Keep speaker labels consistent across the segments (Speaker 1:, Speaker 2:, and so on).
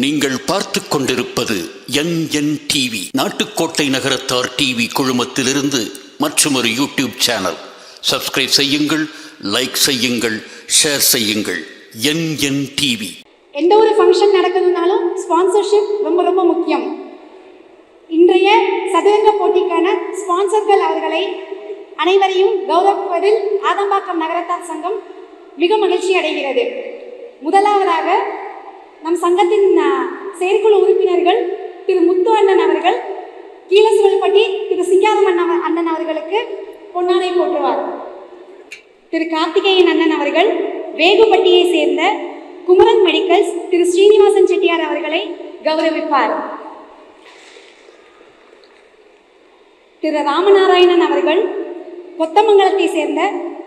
Speaker 1: நீங்கள் பார்த்து கொண்டிருப்பது N N TV Nattukottai Nagarathar TV குழுமத்திலிருந்து மற்றொரு யூடியூப் சேனல். சப்ஸ்கிரைப் செய்யுங்கள் லைக் செய்யுங்கள் ஷேர் செய்யுங்கள். என் என் டிவி
Speaker 2: எந்த ஒரு ஃபங்க்ஷன் நடக்குதுனாலும் ஸ்பான்சர்ஷிப் ரொம்ப ரொம்ப முக்கியம். இன்றைய சதுரங்க போட்டிக்கான ஸ்பான்சர்கள் அவர்களை அனைவரையும் கௌரவிப்பதில் ஆதம்பாக்கம் நகரத்தார் சங்கம் மிக மகிழ்ச்சி அடைகிறது. முதலாவதாக நம் சங்கத்தின் செயற்குழு உறுப்பினர்கள் திரு முத்து அண்ணன் அவர்கள் கீழசுவல்பட்டி திரு சிங்காரம் அண்ணன் அண்ணன் அவர்களுக்கு பொன்னாடை போற்றுவார். திரு கார்த்திகேயன் அண்ணன் அவர்கள் வேகுபட்டியை சேர்ந்த குமரன் மெடிக்கல்ஸ் திரு ஸ்ரீனிவாசன் செட்டியார் அவர்களை கௌரவிப்பார். திரு ராமநாராயணன் அவர்கள் கொத்தமங்கலத்தை சேர்ந்த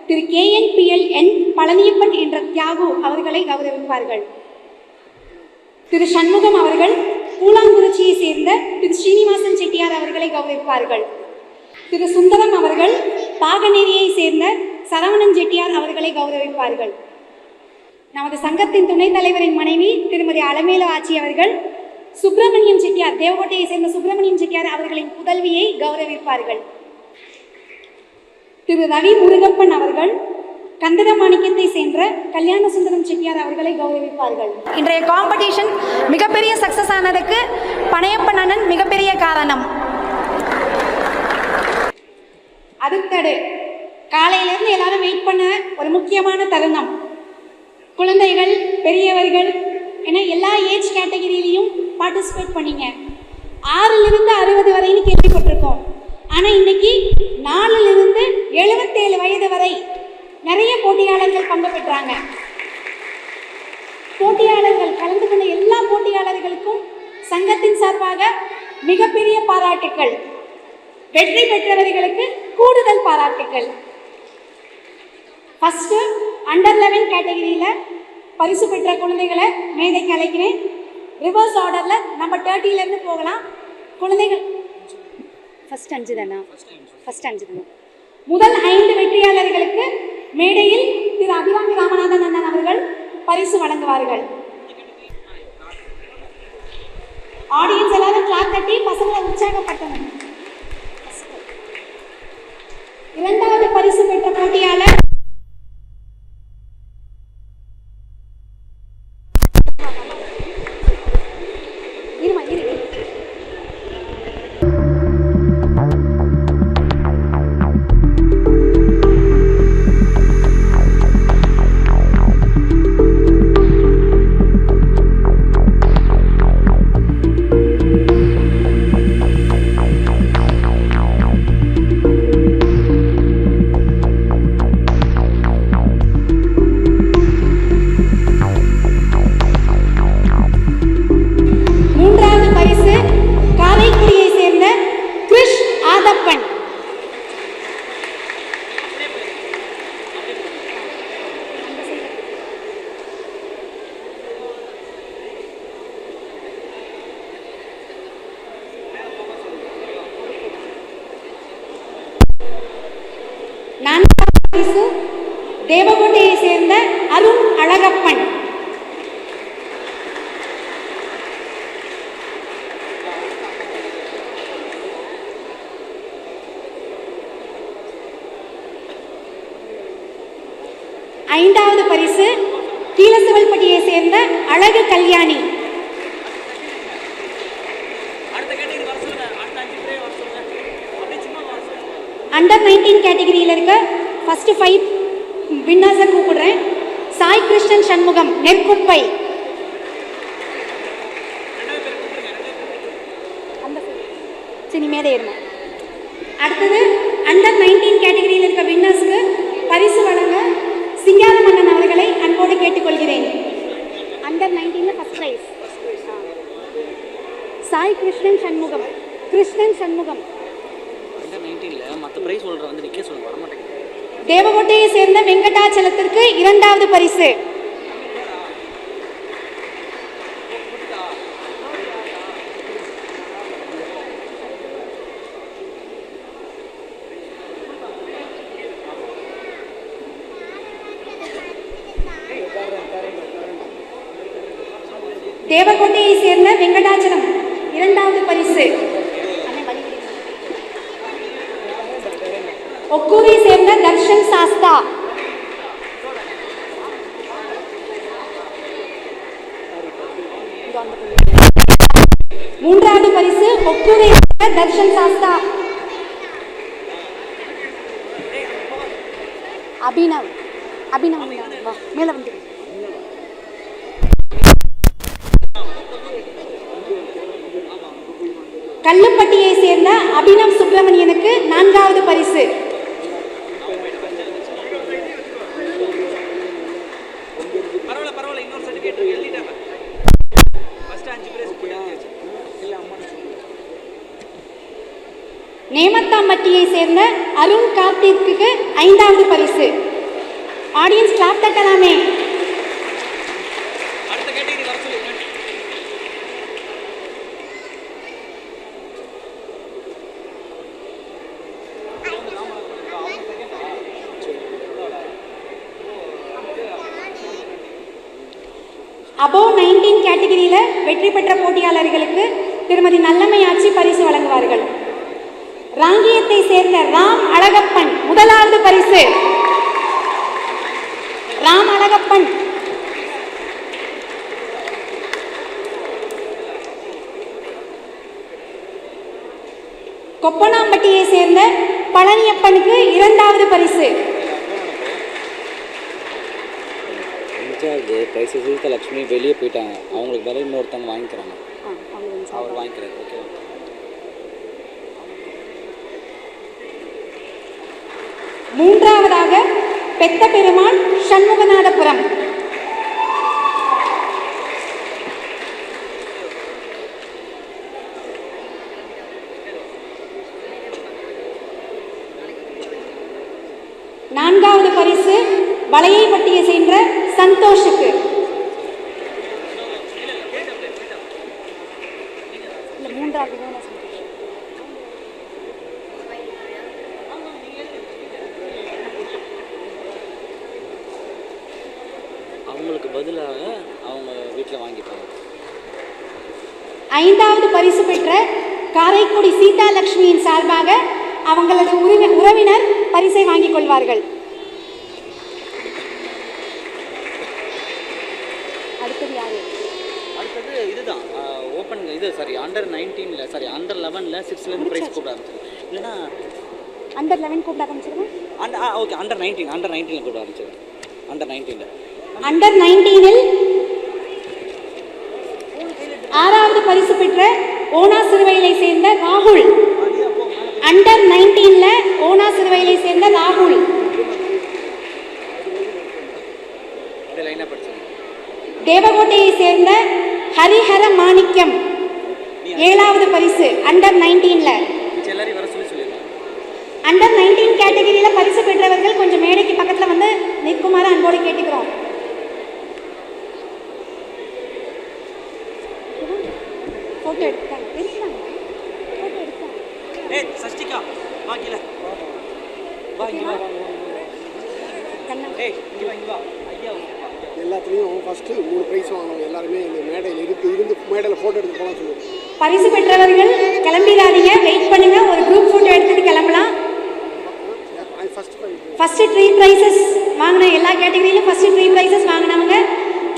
Speaker 2: Thiru K N P L N Palaniappan என்ற தியாகு அவர்களை கௌரவிப்பார்கள். திரு சண்முகம் அவர்கள் பூலாங்குறிச்சியை சேர்ந்த திரு ஸ்ரீனிவாசன் செட்டியார் அவர்களை கௌரவிப்பார்கள். திரு சுந்தரம் அவர்கள் பாகநேரியை சேர்ந்த சரவணன் செட்டியார் அவர்களை கௌரவிப்பார்கள். நமது சங்கத்தின் துணைத் தலைவரின் மனைவி திருமதி அலமேல ஆச்சி அவர்கள் சுப்பிரமணியம் செட்டியார் தேவகோட்டையை சேர்ந்த சுப்பிரமணியம் செட்டியார் அவர்களின் புதல்வியை கௌரவிப்பார்கள். திரு ரவி முருகப்பன் அவர்கள் கந்தர மாணிக்கத்தை சேர்ந்த கல்யாண சுந்தரம் செட்டியார் அவர்களை கௌரவிப்பார்கள்.
Speaker 3: இன்றைய காம்படிஷன் மிகப்பெரிய சக்ஸஸ் ஆனதுக்கு பனையப்பன் அண்ணன் மிகப்பெரிய காரணம்.
Speaker 2: அடுத்தடு காலையிலேருந்து எல்லாரும் வெயிட் பண்ண ஒரு முக்கியமான தருணம். குழந்தைகள் பெரியவர்கள் என எல்லா ஏஜ் கேட்டகரியிலையும் பார்ட்டிசிபேட் பண்ணீங்க. ஆறிலிருந்து அறுபது வரைன்னு கேள்விப்பட்டிருக்கோம். ஆனால் இன்னைக்கு நாலுலிருந்து எழுபத்தேழு வயது வரை நிறைய போட்டியாளர்கள் பங்கு பெற்றாங்க. போட்டியாளர்கள் கலந்து கொண்ட எல்லா போட்டியாளர்களுக்கும் சங்கத்தின் சார்பாக மிகப்பெரிய பாராட்டுக்கள். வெற்றி பெற்றவர்களுக்கு கூடுதல் பாராட்டுக்கள். ஃபஸ்ட்டு அண்டர் லெவன் கேட்டகரியில் பரிசு பெற்ற குழந்தைகளை மேதைக்கு அழைக்கிறேன். ரிவர்ஸ் ஆர்டரில் நம்ம தேர்ட்டிலேருந்து போகலாம். குழந்தைகள் ஃபஸ்ட் அஞ்சு தானா ஃபஸ்ட் அஞ்சு தானே முதல் ஐந்து வெற்றியாளர்களுக்கு மேடையில் திரு அபிராமி ராமநாதன் அண்ணன் அவர்கள் பரிசு வழங்குவார்கள். ஆடியன்ஸ் எல்லாரும் கிளாக் கட்டி பசங்களை உற்சாகப்பட்டனர் இரண்டாவது பரிசு பெற்ற போட்டியாளர் தேவகோட்டையை சேர்ந்த அருண் அழகப்பன். ஐந்தாவது பரிசு கீழசவல்பட்டியை சேர்ந்த அழகு கல்யாணி. அண்டர் நைன்டீன் கேட்டகரியில் இருக்க ஃபஸ்ட்டு ஃபைவ் வின்னர்ஸை கூப்பிடுறேன். சாய் கிருஷ்ணன் சண்முகம் நெற்குப்பை. அந்த side. சரி மேலே இருமா அடுத்தது அண்டர் நைன்டீன் கேட்டகரியில் இருக்க வின்னர்ஸ்க்கு பரிசு வழங்க சிங்கார மன்னன் அவர்களை அன்போடு கேட்டுக்கொள்கிறேன். அண்டர் நைன்டீனில் first prize Sai Krishnan Shanmugam Krishnan Shanmugam.
Speaker 4: Under நைன்டீனில் மற்ற ப்ரைஸ் ஹோல்டர் வந்து நிற்க சொல்ல வரமாட்டேங்குது.
Speaker 2: தேவகோட்டையை சேர்ந்த வெங்கடாச்சலத்திற்கு இரண்டாவது பரிசு. தேவகோட்டை அபினவ் அபினவ் வா மேல வந்து. கல்லுப்பட்டியை சேர்ந்த அபினவ் சுப்பிரமணியனுக்கு நான்காவது பரிசு. நேமத்தாம்பட்டியை சேர்ந்த அருண் கார்த்திக்கு ஐந்தாவது பரிசு. ஆடியன்ஸ் கிளாப் தட்டலாமே
Speaker 4: அடுத்த கேட்டகரி வர சொல்லி
Speaker 2: அபோ நைன்டீன் கேட்டகரியில் வெற்றி பெற்ற போட்டியாளர்களுக்கு திருமதி நல்லம்மை ஆட்சி பரிசு வழங்குவார்கள். ராங்கியத்தை சேர்ந்த ராம் அழகப்பன். முதலாவது பரிசு. ராம் அழகப்பன் கொப்பனாம்பட்டியை சேர்ந்த பழனியப்பனுக்கு இரண்டாவது பரிசு.
Speaker 4: அஞ்சாவது ப்ரைஸ் சுல்த லக்ஷ்மி வெளியே போயிட்டாங்க. அவங்களுக்கு பதில் இன்னொருத்தவங்க வாங்கிக்கிறாங்க. அவர் வாங்கிக்கிறாரு.
Speaker 2: மூன்றாவதாக பெத்த பெருமாள் சண்முகநாதபுரம். நான்காவது பரிசு வளையைப்பட்டியை சென்ற சந்தோஷுக்கு இல்ல, மூன்றாவது தான் நான் சொல்றேன்.
Speaker 4: அவங்களுக்கு பதிலாக அவங்க வீட்டில் வாங்கிப்பாங்க
Speaker 2: ஐந்தாவது பரிசு பெற்ற காரைக்குடி சீதா லட்சுமியின் சார்பாக அவங்களது உறவி உறவினர் பரிசை வாங்கிக் கொள்வார்கள். அடுத்தது யாரு?
Speaker 4: அடுத்தது இதுதான். ஓப்பன் இது சாரி அண்டர் நைன்டீனில் சாரி அண்டர் லெவனில் சிக்ஸ்லேருந்து ப்ரைஸ் கூப்பிட ஆரம்பிச்சது இல்லைன்னா
Speaker 2: அண்டர் லெவன் கூப்பிட
Speaker 4: and okay under nineteen under நைன்டீனில் கூப்பிட ஆரம்பிச்சது அண்டர் நைன்டீனில்
Speaker 2: அண்டர் நைன்டீனில் ஆறாவது பரிசு பெற்ற ஓனா சிறுவையிலை சேர்ந்த ராகுல். அண்டர் நைன்டீன்ல ஓனா சிறுவையிலை சேர்ந்த ராகுல். தேவகோட்டையை சேர்ந்த ஹரிஹர மாணிக்கம். ஏழாவது பரிசு அண்டர் நைன்டீன்ல அண்டர் நைன்டீன் கேட்டகரியில் பரிசு பெற்றவர்கள் கொஞ்சம் மேடைக்கு பக்கத்தில் வந்து நிற்குமாறு அன்போடு கேட்டுக்கிறோம் ஃபோட்டோ எடுத்தாங்க எடுத்தாங்க ஃபோட்டோ எடுத்தாங்க
Speaker 4: ஏய் சஷ்டிகா வா கீழே வா இங்கே வா
Speaker 2: கண்ணா
Speaker 4: ஏய் இங்கே வா இங்கே வா ஐயா வா.
Speaker 5: எல்லாத்துலேயும் ஃபஸ்ட்டு மூணு ப்ரைஸ் வாங்கினவங்க எல்லாருமே இந்த மேடையில் இருக்கு இருந்து மேடையில் ஃபோட்டோ எடுத்து போகலாம் சொல்லுவோம்.
Speaker 2: பரிசு பெற்றவர்கள் கிளம்பிடாதீங்க. வெயிட் பண்ணுங்க. ஒரு குரூப் ஃபோட்டோ எடுத்துட்டு கிளம்பலாம்.
Speaker 5: ஃபஸ்ட்டு
Speaker 2: ஃபர்ஸ்ட் த்ரீ ப்ரைஸஸ் வாங்கின எல்லா கேட்டகரியிலும் ஃபர்ஸ்ட் த்ரீ ப்ரைஸஸ் வாங்கினவங்க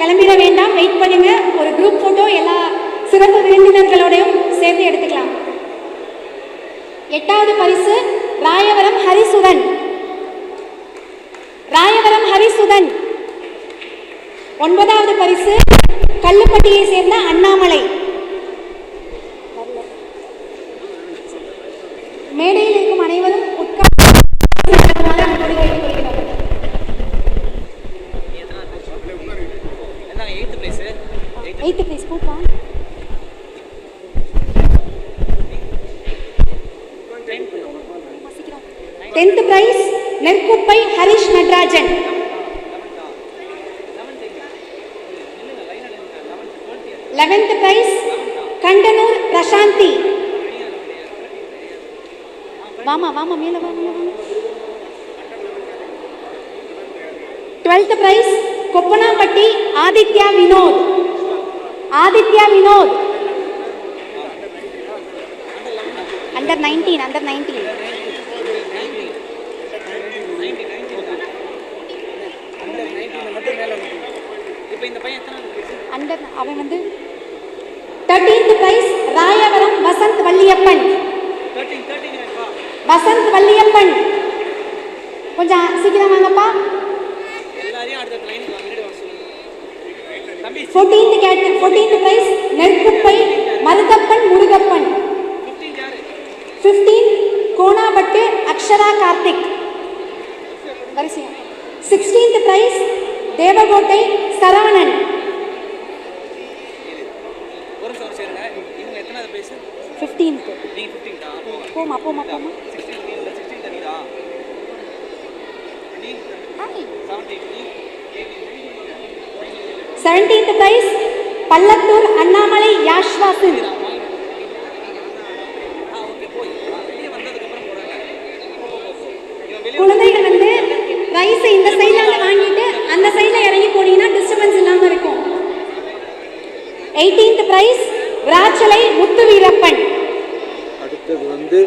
Speaker 2: கிளம்பிட வேண்டாம். வெயிட் பண்ணுங்க. ஒரு குரூப் ஃபோட்டோ எல்லா சிறப்பு விருந்தினர்களோடையும் சேர்ந்து எடுத்துக்கலாம். எட்டாவது பரிசு ராயவரம் ஹரிசுதன். ராயவரம் ஹரிசுதன். ஒன்பதாவது பரிசு கல்லுப்பட்டியை சேர்ந்த அண்ணாமலை. மேடையில் இருக்கும் அனைவரும் உட்கார்ந்து அன்போடு கேட்டுக்கொள்கிறோம்.
Speaker 4: என்னங்க eighth prize eighth
Speaker 2: eighth prize கூப்பா tenth prize Nerkuppai Harish Natarajan eleventh prize Kandanur Prasanthi வாமா வாமா மேல வாமா மேல twelfth prize Koppanampatti Aditya Vinod. Aditya Vinod. Under nineteen under nineteen under அவன் வந்து தேர்ட்டீன்த் பிரைஸ் ராயவரம் வசந்த் வள்ளியப்பன். வசந்த் வள்ளியப்பன். கொஞ்சம் சீக்கிரம் வாங்கப்பா.
Speaker 4: தம்பி
Speaker 2: fourteenth prize Nerkuppai Maruthappan Murugappan.
Speaker 4: Fifteen
Speaker 2: Konapattu Akshara Karthik. வரிசையா. Sixteenth prize Devakottai Saravanan.
Speaker 4: ஒரு நிமிஷம் சேருங்க இவங்க எத்தனாவது பேசு
Speaker 2: ஃபிஃப்டீன்த்
Speaker 4: நீங்கள் ஃபிஃப்டீன்டா
Speaker 2: போமா போமா போமா செவன்டீன்த் பிரைஸ் பள்ளத்தூர் அண்ணாமலை யாஷ்வாசன். குழந்தைகள் வந்து ரைஸை இந்த சைடில் வாங்கிட்டு அந்த சைடில் இறங்கி போனீங்கன்னா டிஸ்டர்பன்ஸ் இல்லாமல் இருக்கும். எயிட்டீன்த் பிரைஸ் விராச்சலை முத்து வீரப்பன்
Speaker 6: அடுத்தது வந்து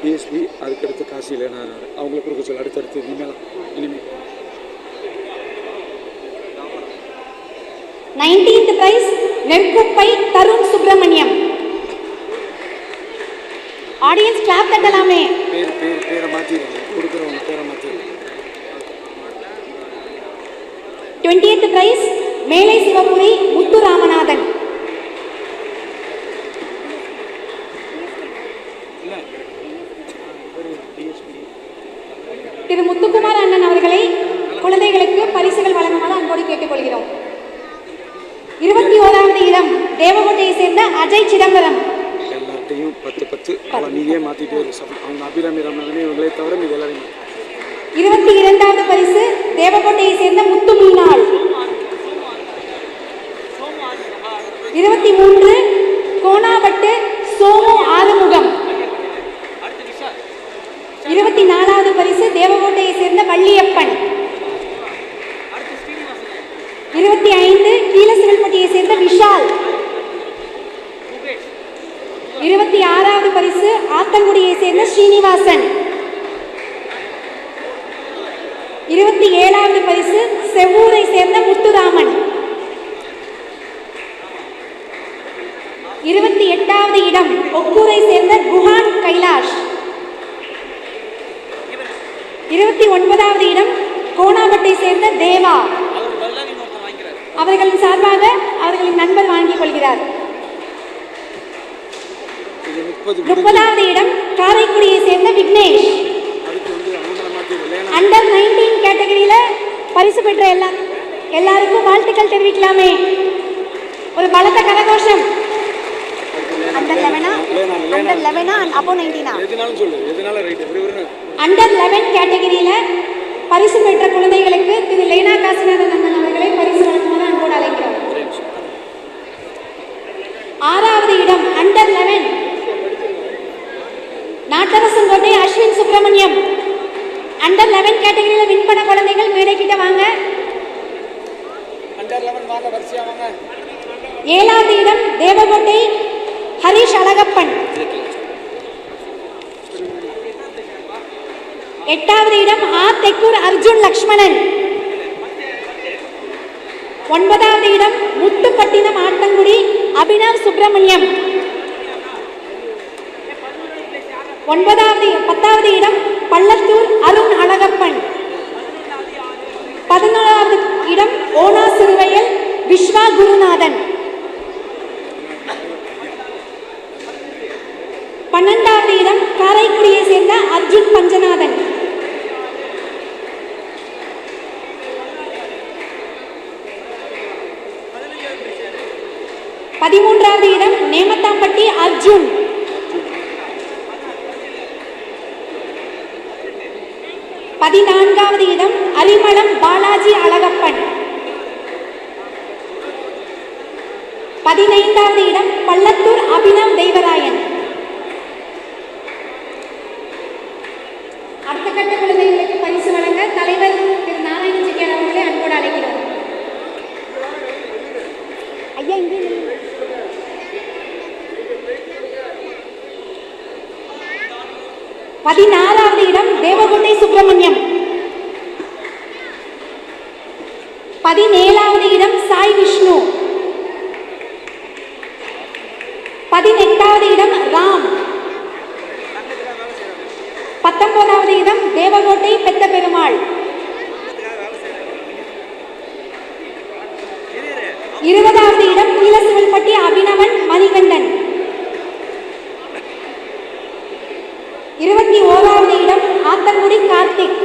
Speaker 6: டிஎஸ்பி அதுக்கடுத்து காசியில் நான் அவங்களுக்கு கொடுக்க சொல்ல. அடுத்தடுத்து இனிமேல் இனிமேல்.
Speaker 2: Nineteenth prize Nerkuppai Tharun Subramaniam. Audience clap தட்டலாமே.
Speaker 6: பேர் பேர் பேரை மாற்றிடுவாங்க கொடுக்குறவங்க பேரை மாற்றிடுவாங்க
Speaker 2: டுவெண்ட்டியத் பிரைஸ் மேலை சிவபுரி முத்து ராமநாதன் திரு முத்துக்குமார் அண்ணன் அவர்களை குழந்தைகளுக்கு பரிசுகள் வழங்குமாறு அன்போடு கேட்டுக்கொள்கிறோம் இருபத்தி ஓராவது இடம் தேவகோட்டையை சேர்ந்த அஜய் சிதம்பரம்
Speaker 6: எல்லார்ட்டையும் பத்து நீங்களே அவன் மாற்றிட்டே இரு அவங்க அபிராமி ரமணனே இவங்களே தவிர மீது எல்லாரையும்
Speaker 2: இருபத்தி இரண்டாவது பரிசு தேவகோட்டையை சேர்ந்த முத்து மீனாள் இருபத்தி மூன்று கோணாபட்டு சோமு ஆறுமுகம். இருபத்தி நாலாவது பரிசு தேவகோட்டையை சேர்ந்த வள்ளியப்பன். இருபத்தி ஐந்து கீழசிவல்பட்டியை சேர்ந்த விஷால். இருபத்தி ஆறாவது பரிசு ஆத்தங்குடியை சேர்ந்த ஸ்ரீனிவாசன். இருபத்தி ஏழாவது பரிசு செவ்வூரை சேர்ந்த முத்துராமன். இருபத்தி எட்டாவது இடம் ஒக்கூரை சேர்ந்த குஹான் கைலாஷ். இருபத்தி ஒன்பதாவது இடம் கோணாபட்டை சேர்ந்த தேவா. அவர்களின் சார்பாக அவர்களின் நண்பர் வாங்கிக் கொள்கிறார். முப்பதாவது இடம் காரைக்குடியை சேர்ந்த விக்னேஷ். அண்டர் நைன்டீன் கேட்டகரியில பரிசு பெற்ற எல்லா எல்லாருக்கும் வாழ்த்துக்கள் தெரிவிக்கலாமே. ஒரு பலத்த கரகோஷம். அண்டர் லெவனா அண்டர் லெவனா அப்போ நைன்டீனா
Speaker 6: எதுனாலும் சொல்லு எதுனாலும் ரைட்டு விறுவிறுன்னு
Speaker 2: அண்டர் லெவன் கேட்டகரியில பரிசு பெற்ற குழந்தைகளுக்கு திரு லேனா காசிநாதன் அண்ணன் அவர்களை பரிசு வழங்குமாறு அன்போடு அழைக்கிறோம். ஆறாவது இடம் under eleven Nattarasankottai Ashwin Subramaniam. Under eleven கேட்டகரியில் வின் பண்ண குழந்தைகள்
Speaker 6: அண்டர் லெவன் வாங்க.
Speaker 2: ஏழாவது இடம் தேவகோட்டை ஹரிஷ் அழகப்பன். எட்டாவது இடம் ஆர் தெக்கூர் அர்ஜுன் லக்ஷ்மணன். ஒன்பதாவது இடம் முத்துப்பட்டினம் ஆட்டங்குடி அபினவ் சுப்பிரமணியம். ஒன்பதாவது பத்தாவது இடம் பள்ளத்தூர் அருண் அழகப்பன். பதினோராவது இடம் ஓனா சிறுவையல் விஸ்வா குருநாதன். பன்னெண்டாவது இடம் காரைக்குடியை சேர்ந்த அர்ஜுன் பஞ்சநாதன். பதிமூன்றாவது இடம் நேமத்தாம்பட்டி அர்ஜுன். பதினான்காவது இடம் அரிமளம் பாலாஜி அழகப்பன். பதினைந்தாவது இடம் பள்ளத்தூர் அபினவ் தெய்வராயன் அடுத்த கட்ட குழந்தைகளுக்கு பரிசு வழங்க தலைவர் திரு நாராயண செட்டியார் அவர்களை அன்போடு அழைக்கிறோம் ஐயா பதினாறாவது இடம் தேவகோட்டை சுப்பிரமணியம் பதினேழாவது இடம் சாய் விஷ்ணு. பதினெட்டாவது இடம் ராம். பத்தொன்பதாவது இடம் தேவகோட்டை பெத்த பெருமாள் இருபதாவது இடம் கீழசிவல்பட்டி அபினவன் மணிகண்டன். இருபத்தி ஓராவது இடம் ஆத்தங்குடி கார்த்திக்.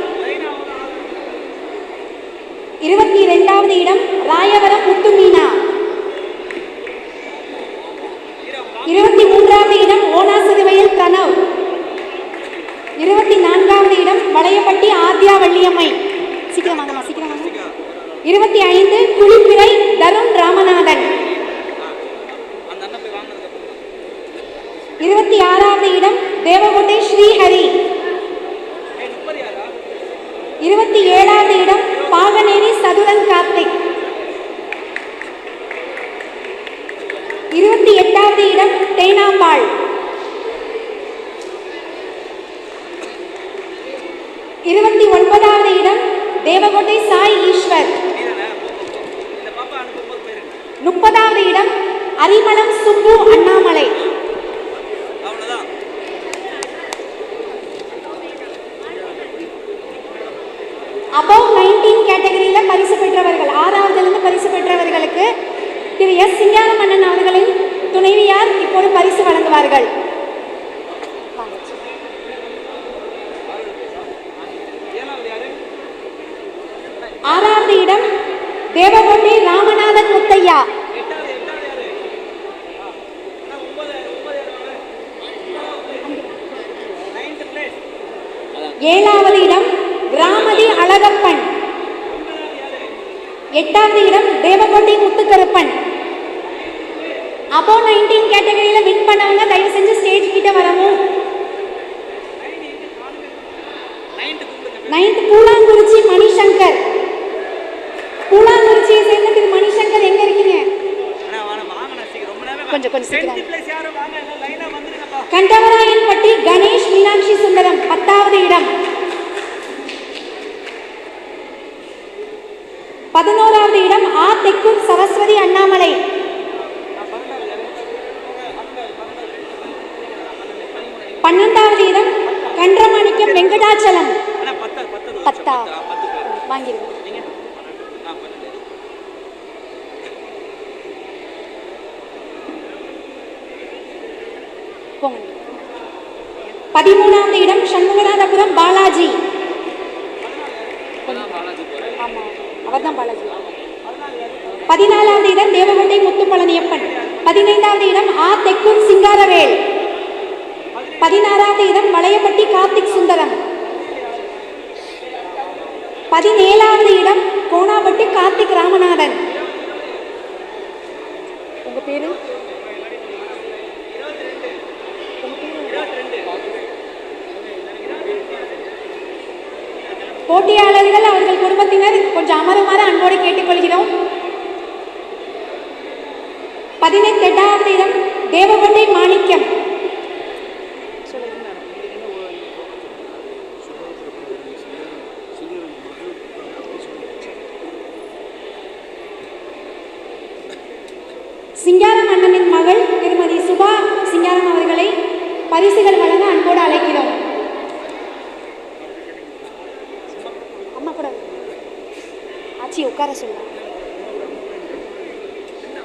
Speaker 2: இருபத்தி இரண்டாவது இடம் ராயவரம் முத்து மீனா இருபத்தி மூன்றாவது இடம் ஓனாசிறுவையில் பிரணவ் இருபத்தி நான்காவது இடம் வளையப்பட்டி ஆத்யா வள்ளியம்மை சீக்கிரம் வாங்கம்மா சீக்கிரம் வாங்க. இருபத்தி ஐந்து குளிப்பிறை தருண் ராமநாதன். இருபத்தி ஆறாவது இடம் தேவகோட்டை ஸ்ரீஹரி. இருபத்தி ஏழாவது இடம் பாகனேரி சதுரன் கார்த்திக் இருபத்தி எட்டாவது இடம் தேனாம்பாள். இருபத்தி ஒன்பதாவது இடம் தேவகோட்டை சாய் ஈஸ்வர். முப்பதாவது இடம் அரிமளம் சுப்பு அண்ணாமலை
Speaker 4: அவ்வளோதான்
Speaker 2: அபவ் நைன்டீன் கேட்டகரியில் பரிசு பெற்றவர்கள் ஆறாவதுலேருந்து பரிசு பெற்றவர்களுக்கு திரு சிங்காரமன்னன் அவர்களின் துணைவியார் இப்போது பரிசு வழங்குவார்கள். ஆறாவது இடம் தேவகோட்டை ராமநாதன் முத்தையா. ஏழாவது இடம் கிராமதி அழகப்பன். எட்டாவது இடம் தேவகோட்டை முத்துக்கருப்பன். அபோ நைன்டீன் கேட்டகரியில் வின் பண்ணவங்க தயவு செஞ்சு ஸ்டேஜ் கிட்ட வரவும். நைன்த் பூலாங்குறிச்சி மணிசங்கர். பூலாங்குறிச்சியை சேர்ந்த திரு மணிசங்கர் எங்க இருக்கீங்க?
Speaker 4: அண்ணா வாங்க வாங்கண்ணா சீக்கிரம் ரொம்ப நேரம்
Speaker 2: கொஞ்சம், கொஞ்சம் சீக்கிரம்.
Speaker 4: டென்த் பிளேஸ் யாரும் வாங்க எல்லாம் லைனாக வந்துருங்கப்பா.
Speaker 2: கண்டவராயன்பட்டி கணேஷ் மீனாட்சி சுந்தரம் பத்தாவது இடம். பதினோராவது இடம் ஆ தெக்கூர் சரஸ்வதி அண்ணாமலை. பன்னெண்டாவது இடம் கன்றமாணிக்கம் வெங்கடாச்சலம். பத்தா போங்க. பதிமூணாவது இடம் சண்முகநாதபுரம் பாலாஜி. ஆமா அவர்தான் பாலாஜி. பதினாலாவது இடம் தேவகோட்டை முத்துப்பழனியப்பன். பதினைந்தாவது இடம் ஆ தெக்கூர் சிங்காரவேல். பதினாறாவது இடம் வளையப்பட்டி கார்த்திக் சுந்தரம். பதினேழாவது இடம் கோணாப்பட்டி கார்த்திக் ராமநாதன். உங்க பேரு? போட்டியாளர்கள் அவர்கள் குடும்பத்தினர் கொஞ்சம் அமருமாறு அன்போடு கேட்டுக்கொள்கிறோம். பதினெட்டாவது இடம் தேவகோட்டை மாணிக்கம் சிங்காரம் அண்ணனின் மகள் திருமதி சுபா சிங்காரம் அவர்களை பரிசுகள் வழங்க அன்போடு அழைக்கிறோம் அம்மா கூட ஆச்சி உட்கார சொல்லுங்க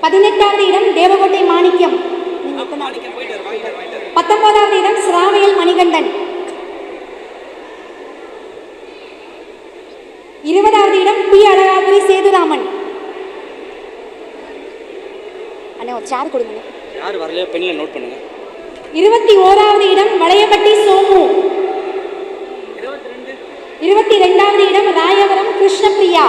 Speaker 2: பதினெட்டாவது இடம் தேவகோட்டை மாணிக்கம் நீங்க எத்தனாவது?
Speaker 4: மாணிக்கம் போயிட்டாரு வாங்கிட்டாரு வாங்கிட்டாரு
Speaker 2: பத்தொன்பதாவது இடம் சிராவையல் மணிகண்டன். இருபதாவது இடம் பி. அழகாபுரி சேதுராமன். அண்ணே ஒரு சேர் கொடுங்க.
Speaker 4: யார் வரலையோ பெண்ணில் நோட் பண்ணுங்க.
Speaker 2: இருபத்தி ஓராவது இடம் வளையப்பட்டி சோமு
Speaker 4: இருபத்தி ரெண்டு
Speaker 2: இருபத்தி ரெண்டாவது இடம் ராயவரம் கிருஷ்ணபிரியா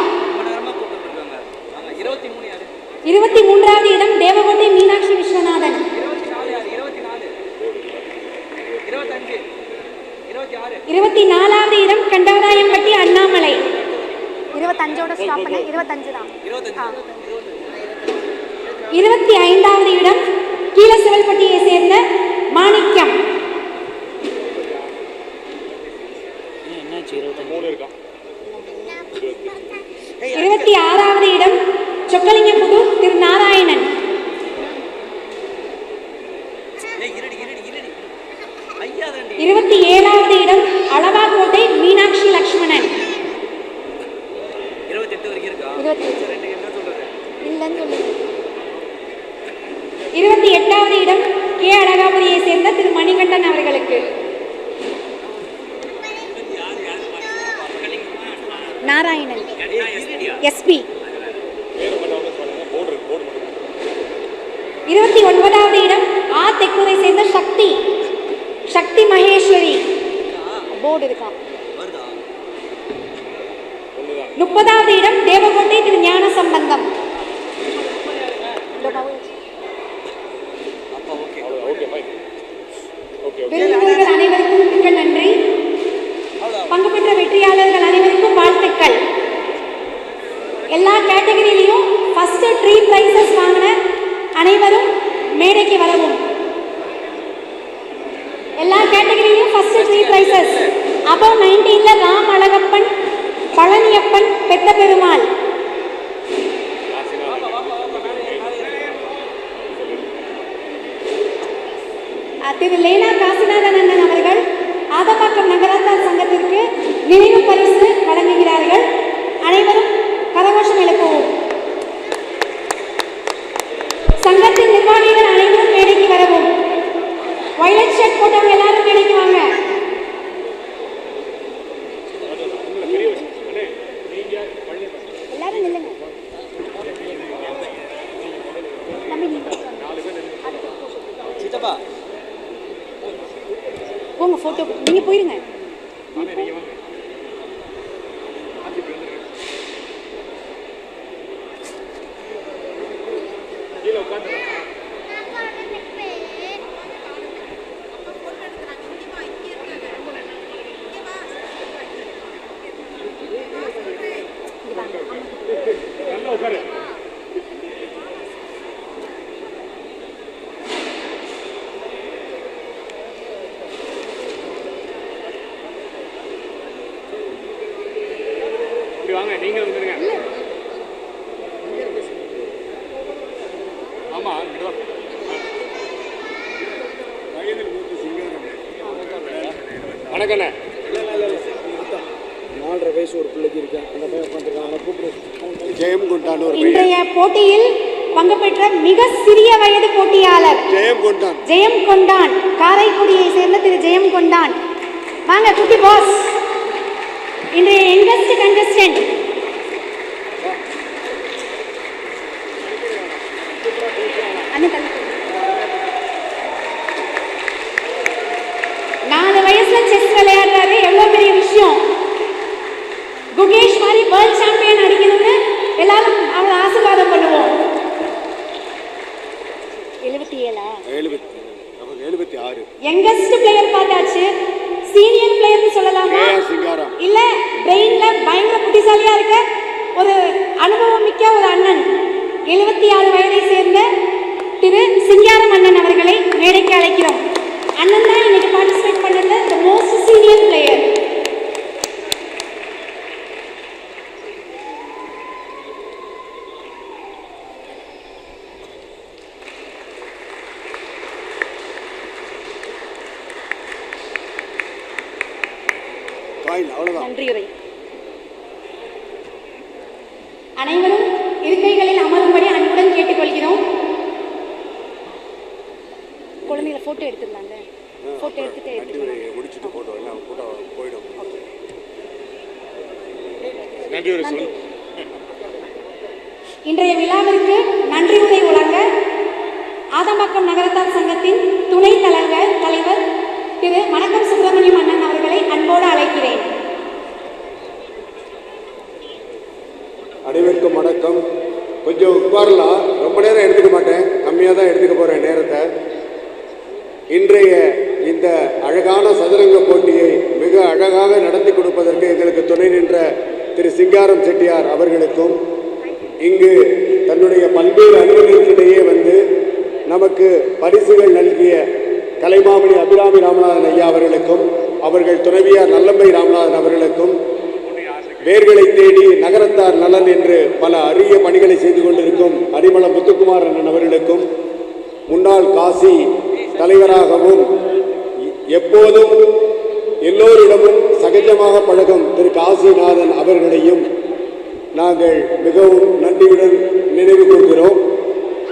Speaker 4: இருபத்தி
Speaker 2: மூன்றாவது இடம் தேவகோட்டை மீனாட்சி விஸ்வநாதன்.
Speaker 4: இருபத்தி
Speaker 2: நாலாவது இடம் கண்டாராயம்பட்டி அண்ணாமலை. இருபத்தஞ்சோட ஸ்டாப் இருபத்தஞ்சு. இருபத்தி ஐந்தாவது இடம் கீழ சிவல்பட்டியை சேர்ந்த மாணிக்கம். இருபத்தி ஆறாவது இடம் சொக்கலிங்கபுதூர் திரு நாராயணன் எஸ்பி இருபத்தி ஒன்பதாவது இடம் ஆ தெக்கூரை சேர்ந்த சக்தி. சக்தி மகேஸ்வரி. போர்டு இருக்கான் முப்பதாவது இடம் தேவகோட்டை திரு ஞான சம்பந்தம். விருந்தினர்கள் அனைவருக்கும் மிக்க நன்றி. பங்கு பெற்ற வெற்றியாளர்கள் அனைவருக்கும் வாழ்த்துக்கள். எல்லா கேட்டகரியிலையும் ஃபர்ஸ்ட் த்ரீ ப்ரைஸஸ் வாங்கின அனைவரும் மேடைக்கு வரவும். எல்லா கேட்டகரியிலையும் ஃபர்ஸ்ட் த்ரீ ப்ரைஸஸ் அப்போ நைன்டீனில் ராம் அழகப்பன் பழனியப்பன் பெத்த பெருமாள் திரு லேனா காசிநாதன் அண்ணன் அவர்கள் ஆதப்பாக்கம் நகராத்தார் சங்கத்திற்கு நினைவு பரிசு வழங்குகிறார்கள். அனைவரும் கரகோஷம் எழுப்புவோம் சங்கத்தின் நிர்வாகிகள் அனைவரும் மேடைக்கு வரவும் வயலட் ஷர்ட் போட்டவங்க எல்லாரும் மேடைக்கு வாங்க எல்லாரும் நில்லுங்க தம்பி, நீங்க
Speaker 4: சித்தப்பா
Speaker 2: போங்க போட்டோ நீங்க போயிருங்க
Speaker 5: இப்படி வாங்க நீங்க வந்துருங்க ஆமா இங்கிட்டு வா. வணக்கண்ணே
Speaker 6: நாலரை வயசு ஒரு பிள்ளைக்கு இருக்கேன் அந்த பையன் உட்காந்துருக்கான் அவனை கூப்பிடு
Speaker 5: ஜெயம் கொண்டான் ஒரு பையன்
Speaker 2: இன்றைய போட்டியில் பங்கு பெற்ற மிக சிறிய வயது போட்டியாளர்.
Speaker 5: ஜெயம் கொண்டான்.
Speaker 2: ஜெயம் கொண்டான். காரைக்குடியை சேர்ந்த திரு ஜெயம் கொண்டான். வாங்க குட்டி பாஸ் இன்றைய யங்கஸ்ட் கண்டஸ்டன்ட் நாலு வயசுல செஸ் விளையாடுறாரு எவ்வளவு பெரிய விஷயம் குகேஷ் மாதிரி வேர்ல்ட் சாம்பியன் அடிக்கணும்னு எல்லாரும் அவரை ஆசீர்வாதம் பண்ணுவோம் எழுபத்தி ஏழா
Speaker 5: எழுபத்தி நமக்கு எழுபத்தி ஆறு
Speaker 2: யங்கஸ்ட் பிளேயர் பார்த்தாச்சு. சீனியர் பிளேயர்னு சொல்லலாமா? இல்ல பிரெயின்ல பயங்கர புத்திசாலியா இருக்க ஒரு அனுபவம் மிக்க ஒரு அண்ணன். எழுபத்தி ஆறு வயதை சேர்ந்த திரு சிங்காரம் அண்ணன் அவர்களை மேடைக்கு அழைக்கிறோம் அண்ணன் தான் இன்னைக்கு பார்ட்டிசிபேட் பண்ணது த மோஸ்ட் சீனியர் பிளேயர்
Speaker 5: காயின் அவ்வளோதான்
Speaker 2: நன்றியுரை அனைவரும் இருக்கைகளில் அமரும்படி அன்புடன் கேட்டுக்கொள்கிறோம். குழந்தைகளை போட்டோ எடுத்துருந்தாங்க போட்டோ எடுத்துட்டு எடுத்துக்கலாம்
Speaker 5: முடிச்சுட்டு போட்டோம் எல்லாம் போட்டோ போயிடும்.
Speaker 2: இன்றைய விழாவிற்கு நன்றி உரை வழங்க ஆதம்பாக்கம் நகரத்தார் சங்கத்தின் துணைத் தலைவர் தலைவர் திரு வணக்கம் சுப்பிரமணியம் அண்ணன் அவர்களை அன்போடு அழைக்கிறேன்.
Speaker 5: அனைவருக்கும் வணக்கம். கொஞ்சம் உட்காரலாம் ரொம்ப நேரம் எடுத்துக்க மாட்டேன். கம்மியாக தான் எடுத்துக்க போகிறேன் நேரத்தை. இன்றைய இந்த அழகான சதுரங்க போட்டியை மிக அழகாக நடத்தி கொடுப்பதற்கு எங்களுக்கு துணை நின்ற திரு சிங்காரம் செட்டியார் அவர்களுக்கும் இங்கு தன்னுடைய பல்வேறு அனுபவத்திலேயே வந்து நமக்கு பரிசுகள் நல்கிய கலைமாமணி அபிராமி ராமநாதன் ஐயா அவர்களுக்கும் அவர்கள் துறவியார் நல்லம்பை ராமநாதன் அவர்களுக்கும் வேர்களை தேடி நகரத்தார் நலன் என்று பல அரிய பணிகளை செய்து கொண்டிருக்கும் அரிமள முத்துக்குமார் அண்ணன் அவர்களுக்கும் முன்னாள் காசி தலைவராகவும் எப்போதும் எல்லோரிடமும் சகஜமாக பழகும் திரு காசிநாதன் அவர்களையும் நாங்கள் மிகவும் நன்றியுடன் நினைவு கூறுகிறோம்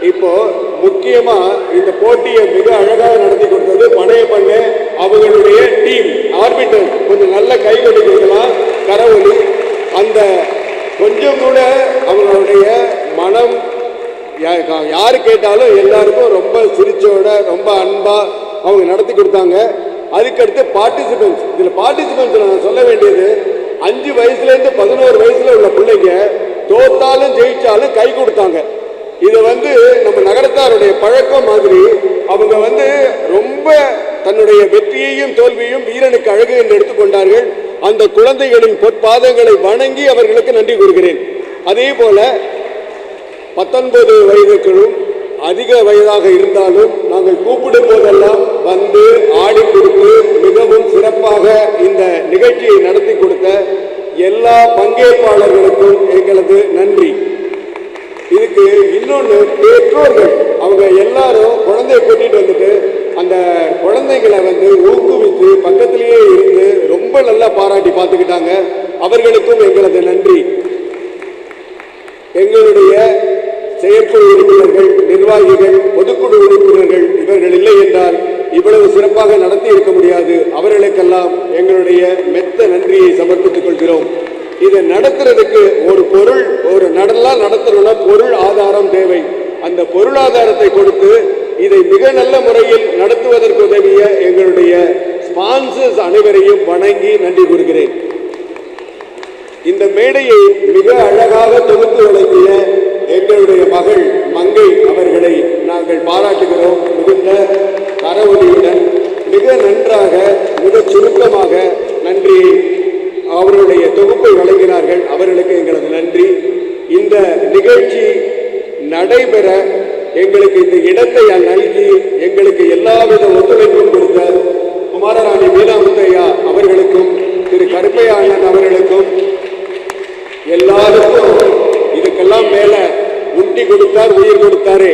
Speaker 5: இப்போ முக்கியமா இந்த போட்டியை மிக அழகாக நடத்தி கொடுத்தது பனைய பண்ணு அவங்களுடைய டீம் ஆர்பிட்டர். கொஞ்சம் நல்ல கைகொலி கொடுக்கலாம் கரவொலி. அந்த கொஞ்சம் கூட அவங்களுடைய மனம் யா- யாரு கேட்டாலும் எல்லாருக்கும் ரொம்ப சிரிச்சோட ரொம்ப அன்பா அவங்க நடத்தி கொடுத்தாங்க. அதுக்கடுத்து பார்ட்டிசிபென்ட்ஸ் இதுல பார்ட்டிசிபென்ட்ஸ் நான் சொல்ல வேண்டியது அஞ்சு வயசுல இருந்து பதினோரு வயசுல உள்ள பிள்ளைங்க தோத்தாலும் ஜெயிச்சாலும் கை கொடுத்தாங்க. இது வந்து நம்ம நகரத்தாருடைய பழக்கம் மாதிரி அவங்க வந்து ரொம்ப தன்னுடைய வெற்றியையும் தோல்வியையும் வீரனுக்கு அழகு என்று எடுத்துக்கொண்டார்கள் அந்த குழந்தைகளின் பொற்பாதங்களை வணங்கி அவர்களுக்கு நன்றி கூறுகிறேன். அதே போல பத்தொன்பது வயதுக்களும் அதிக வயதாக இருந்தாலும் நாங்கள் கூப்பிடும் போதெல்லாம் வந்து ஆடி கொடுத்து மிகவும் சிறப்பாக இந்த நிகழ்ச்சியை நடத்தி கொடுத்த எல்லா பங்கேற்பாளர்களுக்கும் எங்களது நன்றி. இதுக்கு இன்னொன்று பெற்றோர்கள் அவங்க எல்லாரும் குழந்தைய கூட்டிட்டு வந்துட்டு அந்த குழந்தைகளை வந்து ஊக்குவித்து பக்கத்திலேயே இருந்து ரொம்ப நல்லா பாராட்டி பார்த்துக்கிட்டாங்க. அவர்களுக்கும் எங்களது நன்றி. எங்களுடைய செயற்குழு உறுப்பினர்கள் நிர்வாகிகள் பொதுக்குழு உறுப்பினர்கள் இவர்கள் இல்லை என்றால் இவ்வளவு சிறப்பாக நடத்தி இருக்க முடியாது. அவர்களுக்கெல்லாம் எங்களுடைய மெத்த நன்றியை சமர்ப்பித்துக் கொள்கிறோம். இதை நடத்துறதுக்கு ஒரு பொருள் ஒரு நடலாம் நடத்தணும்னா பொருள் ஆதாரம் தேவை. அந்த பொருளாதாரத்தை கொடுத்து இதை மிக நல்ல முறையில் நடத்துவதற்கு உதவிய எங்களுடைய ஸ்பான்சர்ஸ் அனைவரையும் வணங்கி நன்றி கூறுகிறேன். இந்த மேடையை மிக அழகாக தொகுத்து வழங்கிய எங்களுடைய மகள் மங்கை அவர்களை நாங்கள் பாராட்டுகிறோம். மிகுந்த கரவொலியுடன் மிக நன்றாக மிக சுருக்கமாக நன்றி அவர்களுடைய தொகுப்பை வழங்கினார்கள். அவர்களுக்கு எங்களது நன்றி. இந்த நிகழ்ச்சி நடைபெற எங்களுக்கு இந்த இடத்தை நல்கி எங்களுக்கு எல்லாவித ஒத்துழைப்பும் கொடுத்த குமாரராணி மீனாமுத்தையா அவர்களுக்கும் திரு கருப்பையாளன் அவர்களுக்கும் எல்லாருக்கும் இதுக்கெல்லாம் மேல உண்டி கொடுத்தார் உயிர் கொடுத்தாரே.